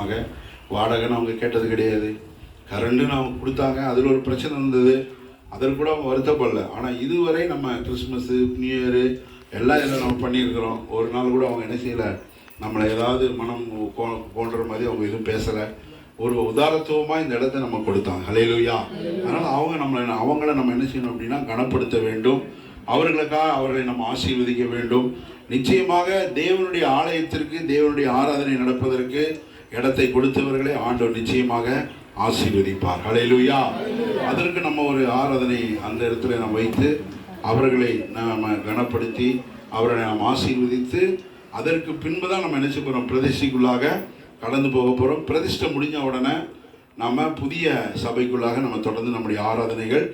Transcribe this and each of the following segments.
ஆக வாடகைன்னு அவங்க கேட்டது கிடையாது. கரண்ட்டுன்னு அவங்க கொடுத்தாங்க அதில் ஒரு பிரச்சனை இருந்தது. அதற்கு கூட அவங்க வருத்தப்படல. ஆனால் இதுவரை நம்ம கிறிஸ்மஸ்ஸு நியூ இயரு எல்லாம் இதில் நம்ம பண்ணியிருக்கிறோம். ஒரு நாள் கூட அவங்க என்ன செய்யலை? நம்மளை ஏதாவது மனம் கோ- போன்ற மாதிரி அவங்க எதுவும் பேசலை. ஒரு உதாரத்துவமாக இந்த இடத்த நம்ம கொடுத்தாங்க. ஹலேலுயா அதனால் அவங்க நம்மளை அவங்கள நம்ம என்ன செய்யணும் அப்படின்னா கனப்படுத்த வேண்டும். அவர்களுக்காக அவர்களை நம்ம ஆசீர்வதிக்க வேண்டும். நிச்சயமாக தேவனுடைய ஆலயத்திற்கு தேவனுடைய ஆராதனை நடப்பதற்கு இடத்தை கொடுத்தவர்களை ஆண்டவர் நிச்சயமாக ஆசீர்வதிப்பார். ஹalleluya அதற்கு நம்ம ஒரு ஆராதனை அந்த இடத்துல நாம் வைத்து அவர்களை நாம் கனப்படுத்தி அவர்களை நாம் ஆசீர்வதித்து அதற்கு பின்பு தான் நம்ம நினச்சி போகிறோம் பிரதிஷ்டைக்குள்ளாக கடந்து போக போகிறோம் பிரதிஷ்டை முடிஞ்ச உடனே நம்ம புதிய சபைக்குள்ளாக நம்ம தொடர்ந்து நம்முடைய ஆராதனைகள்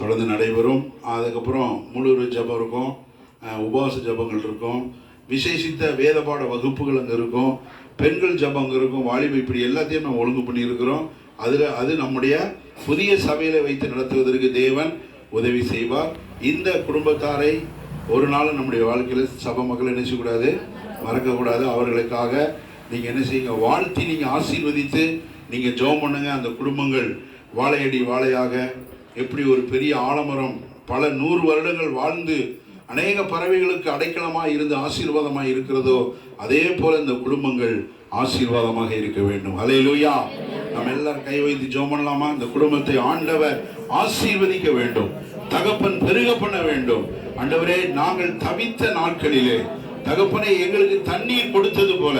தொடர்ந்து நடைபெறும். அதுக்கப்புறம் முழு ஜெபம் இருக்கும். உபவாச ஜெபங்கள் இருக்கும். விசேஷித்த வேதபாட வகுப்புகள் அங்கே இருக்கும். பெண்கள் ஜபம் அங்கே இருக்கும். வாலிபம் இப்படி எல்லாத்தையும் நம்ம ஒழுங்கு பண்ணியிருக்கிறோம். அதில் அது நம்முடைய புதிய சபையில் வைத்து நடத்துவதற்கு தேவன் உதவி செய்வார். இந்த குடும்பத்தாரை ஒரு நாள் நம்முடைய வாழ்க்கையில் சபை மக்கள் என்ன செய்யக்கூடாது? மறக்கக்கூடாது. அவர்களுக்காக நீங்கள் என்ன செய்யுங்க? வாழ்த்தி நீங்கள் ஆசீர்வதித்து நீங்கள் ஜெபம் பண்ணுங்க. அந்த குடும்பங்கள் வாழையடி வாழையாக எப்படி ஒரு பெரிய ஆலமரம் பல நூறு வருடங்கள் வாழ்ந்து அநேக பறவைகளுக்கு அடைக்கலமாக இருந்து ஆசீர்வாதமாக இருக்கிறதோ அதே போல இந்த குடும்பங்கள் ஆசீர்வாதமாக இருக்க வேண்டும். அலையிலுயா நம்ம எல்லாரும் கை வைத்து ஜெபம் பண்ணலாமா? இந்த குடும்பத்தை ஆண்டவர் ஆசீர்வதிக்க வேண்டும். தகப்பன் பெருக பண்ண வேண்டும். ஆண்டவரே நாங்கள் தவித்த நாட்களிலே தகப்பனை எங்களுக்கு தண்ணீர் கொடுத்தது போல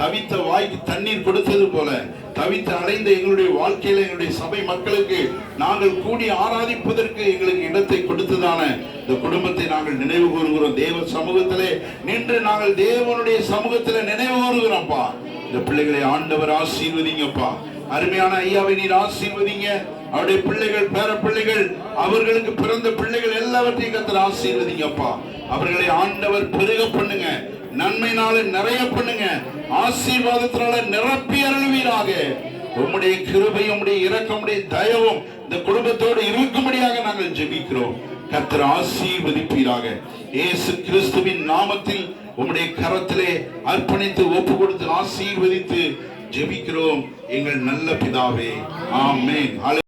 தவித்த வாய்க்கு தண்ணீர் கொடுத்தது போல தவித்து அடைந்த எங்களுடைய வாழ்க்கையில எங்களுடைய சபை மக்களுக்கு நாங்கள் கூடி ஆராதிப்பதற்கு எங்களுக்கு இடத்தை கொடுத்ததான இந்த குடும்பத்தை நாங்கள் நினைவு கூறுகிறோம். தேவ சமூகத்திலே நின்று நாங்கள் தேவனுடைய சமூகத்துல நினைவு கூறுகிறோம்ப்பா. இந்த பிள்ளைகளை ஆண்டவர் ஆசீர்வதிங்கப்பா. அருமையான ஐயாவை நீர் ஆசீர்வதிங்க. அவருடைய பிள்ளைகள் பேர பிள்ளைகள் அவர்களுக்கு பிறந்த பிள்ளைகள் எல்லாவற்றையும் கத்தர் ஆசீர்வதிங்கப்பா. அவர்களை ஆண்டவர் பெருக பண்ணுங்க. நன்மைனால நிறைய பண்ணுங்க. ஆசீர்வாதத்தினால நிரப்பி அருள்வீராக. உம்முடைய கிருபை உம்முடைய இரக்கம் தயவும் இந்த குடும்பத்தோடு இருக்கும்படியாக நாங்கள் ஜெபிக்கிறோம். கர்த்தர் ஆசீர்வதிப்பீராக. இயேசு கிறிஸ்துவின் நாமத்தில் உம்முடைய கரத்திலே அர்ப்பணித்து ஒப்பு கொடுத்து ஆசீர்வதித்து ஜெபிக்கிறோம். எங்கள் நல்ல பிதாவே. ஆமேன்.